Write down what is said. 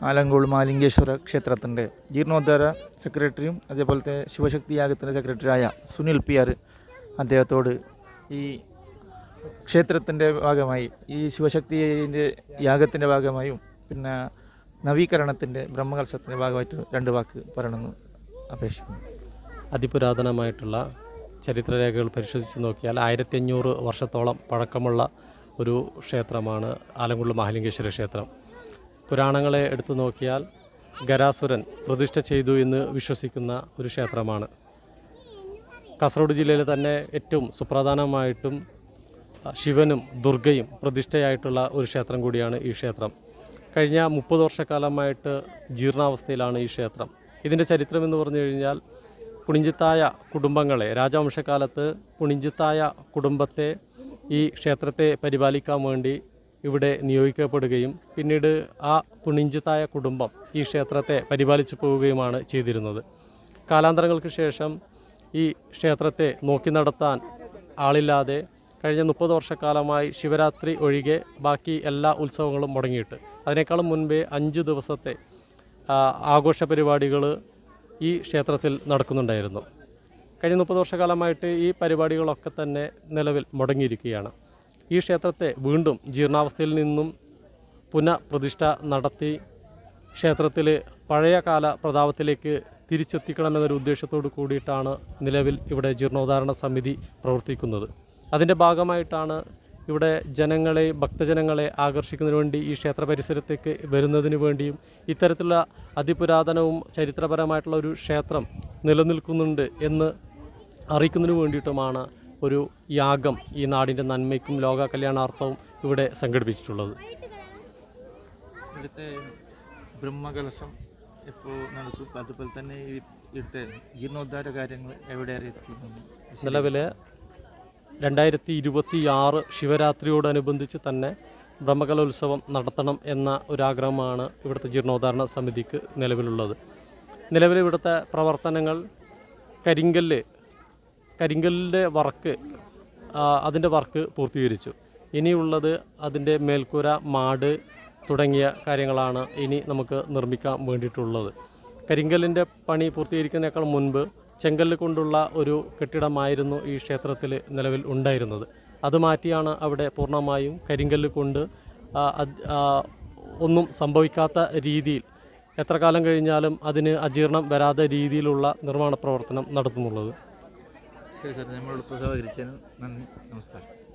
ആലങ്കോൾ മാലിംഗേശ്വര ക്ഷേത്രത്തിന്റെ ജീർണോദ്ധാര സെക്രട്ടറിയും തന്നെ ശിവശക്തി യാഗത്തിന്റെ സെക്രട്ടറിയായ സുനിൽ പി ആർ അദ്ദേഹത്തോട് ഈ ക്ഷേത്രത്തിന്റെ ഭാഗമായി ഈ ശിവശക്തിന്റെ യാഗത്തിന്റെ ഭാഗമായും പിന്നെ നവീകരണത്തിന്റെ ബ്രഹ്മകലശത്തിന്റെ ഭാഗമായിട്ട് രണ്ട് വാക്ക് പറയണമെന്ന് അപേക്ഷിക്കുന്നു. അതിപുരാതനമായിട്ടുള്ള ചരിത്രരേഖകൾ പരിശോധിച്ച് നോക്കിയാൽ ആയിരത്തി അഞ്ഞൂറ് വർഷത്തോളം പഴക്കമുള്ള ഒരു ക്ഷേത്രമാണ് ആലങ്കുള്ള മഹാലിംഗേശ്വര ക്ഷേത്രം. പുരാണങ്ങളെ എടുത്തു നോക്കിയാൽ ഗരാസുരൻ പ്രതിഷ്ഠ ചെയ്തു എന്ന് വിശ്വസിക്കുന്ന ഒരു ക്ഷേത്രമാണ്. കാസർഗോഡ് ജില്ലയിൽ തന്നെ ഏറ്റവും സുപ്രധാനമായിട്ടും ശിവനും ദുർഗയും പ്രതിഷ്ഠയായിട്ടുള്ള ഒരു ക്ഷേത്രം കൂടിയാണ് ഈ ക്ഷേത്രം. കഴിഞ്ഞ മുപ്പത് വർഷക്കാലമായിട്ട് ജീർണാവസ്ഥയിലാണ് ഈ ക്ഷേത്രം. ഇതിന്റെ ചരിത്രം എന്ന് പറഞ്ഞു കഴിഞ്ഞാൽ പുണിഞ്ചിത്തായ കുടുംബങ്ങളെ രാജവംശകാലത്ത് പുണിഞ്ചിത്തായ കുടുംബത്തെ ഈ ക്ഷേത്രത്തെ പരിപാലിക്കാൻ വേണ്ടി ഇവിടെ നിയോഗിക്കപ്പെടുകയും പിന്നീട് ആ പുണിഞ്ചിതായ കുടുംബം ഈ ക്ഷേത്രത്തെ പരിപാലിച്ചു പോവുകയുമാണ് ചെയ്തിരുന്നത്. കാലാന്തരങ്ങൾക്ക് ശേഷം ഈ ക്ഷേത്രത്തെ നോക്കി നടത്താൻ ആളില്ലാതെ കഴിഞ്ഞ മുപ്പത് വർഷക്കാലമായി ശിവരാത്രി ഒഴികെ ബാക്കി എല്ലാ ഉത്സവങ്ങളും മുടങ്ങിയിട്ട്. അതിനേക്കാളും മുൻപേ അഞ്ച് ദിവസത്തെ ആഘോഷ പരിപാടികൾ ഈ ക്ഷേത്രത്തിൽ നടക്കുന്നുണ്ടായിരുന്നു. കഴിഞ്ഞ മുപ്പത് വർഷക്കാലമായിട്ട് ഈ പരിപാടികളൊക്കെ തന്നെ നിലവിൽ മുടങ്ങിയിരിക്കുകയാണ്. ഈ ക്ഷേത്രത്തെ വീണ്ടും ജീർണാവസ്ഥയിൽ നിന്നും പുനഃപ്രതിഷ്ഠ നടത്തി ക്ഷേത്രത്തിൽ പഴയകാല പ്രതാപത്തിലേക്ക് തിരിച്ചെത്തിക്കണമെന്നൊരു ഉദ്ദേശത്തോടു കൂടിയിട്ടാണ് നിലവിൽ ഇവിടെ ജീർണോദ്ധാരണ സമിതി പ്രവർത്തിക്കുന്നത്. അതിന്റെ ഭാഗമായിട്ടാണ് ഇവിടെ ജനങ്ങളെ ഭക്തജനങ്ങളെ ആകർഷിക്കുന്നതിന് വേണ്ടി ഈ ക്ഷേത്ര പരിസരത്തേക്ക് വരുന്നതിന് വേണ്ടിയും ഇത്തരത്തിലുള്ള അതിപുരാതനവും ചരിത്രപരമായിട്ടുള്ള ഒരു ക്ഷേത്രം നിലനിൽക്കുന്നുണ്ട് എന്ന് അറിയിക്കുന്നതിന് വേണ്ടിയിട്ടുമാണ് ഒരു യാഗം ഈ നാടിന്റെ നന്മയ്ക്കും ലോക കല്യാണാർത്ഥവും ഇവിടെ സംഘടിപ്പിച്ചിട്ടുള്ളത്. ഇവിടുത്തെ ബ്രഹ്മകലശം എപ്പോൾ നടക്കും? അതുപോലെ തന്നെ ഇവിടുത്തെ ജീർണോദ്ധാര കാര്യങ്ങൾ എവിടെ നിലവിൽ രണ്ടായിരത്തി ഇരുപത്തി ആറ് ശിവരാത്രിയോടനുബന്ധിച്ച് തന്നെ ബ്രഹ്മകലോത്സവം നടത്തണം എന്ന ഒരാഗ്രഹമാണ് ഇവിടുത്തെ ജീർണോദ്ധാരണ സമിതിക്ക് നിലവിലുള്ളത്. നിലവിൽ ഇവിടുത്തെ പ്രവർത്തനങ്ങൾ കരിങ്കല്ല് കരിങ്കല്ലിന്റെ വർക്ക് അതിന്റെ വർക്ക് പൂർത്തീകരിച്ചു. ഇനിയുള്ളത് അതിന്റെ മേൽക്കൂര മാട് തുടങ്ങിയ കാര്യങ്ങളാണ് ഇനി നമുക്ക് നിർമ്മിക്കാൻ വേണ്ടിയിട്ടുള്ളത്. കരിങ്കല്ലിന്റെ പണി പൂർത്തീകരിക്കുന്നതിനേക്കാൾ മുൻപ് ചെങ്കല്ല് കൊണ്ടുള്ള ഒരു കെട്ടിടമായിരുന്നു ഈ ക്ഷേത്രത്തിൽ നിലവിൽ ഉണ്ടായിരുന്നത്. അത് മാറ്റിയാണ് അവിടെ പൂർണമായും കരിങ്കല്ല് കൊണ്ട് ഒന്നും സംഭവിക്കാത്ത രീതിയിൽ എത്ര കാലം കഴിഞ്ഞാലും അതിന് അജീർണം വരാത്ത രീതിയിലുള്ള നിർമ്മാണ പ്രവർത്തനം നടത്തുന്നുള്ളത്. ശരി സാർ നമ്മളോട് സഹകരിച്ചതിന് നന്ദി. നമസ്കാരം.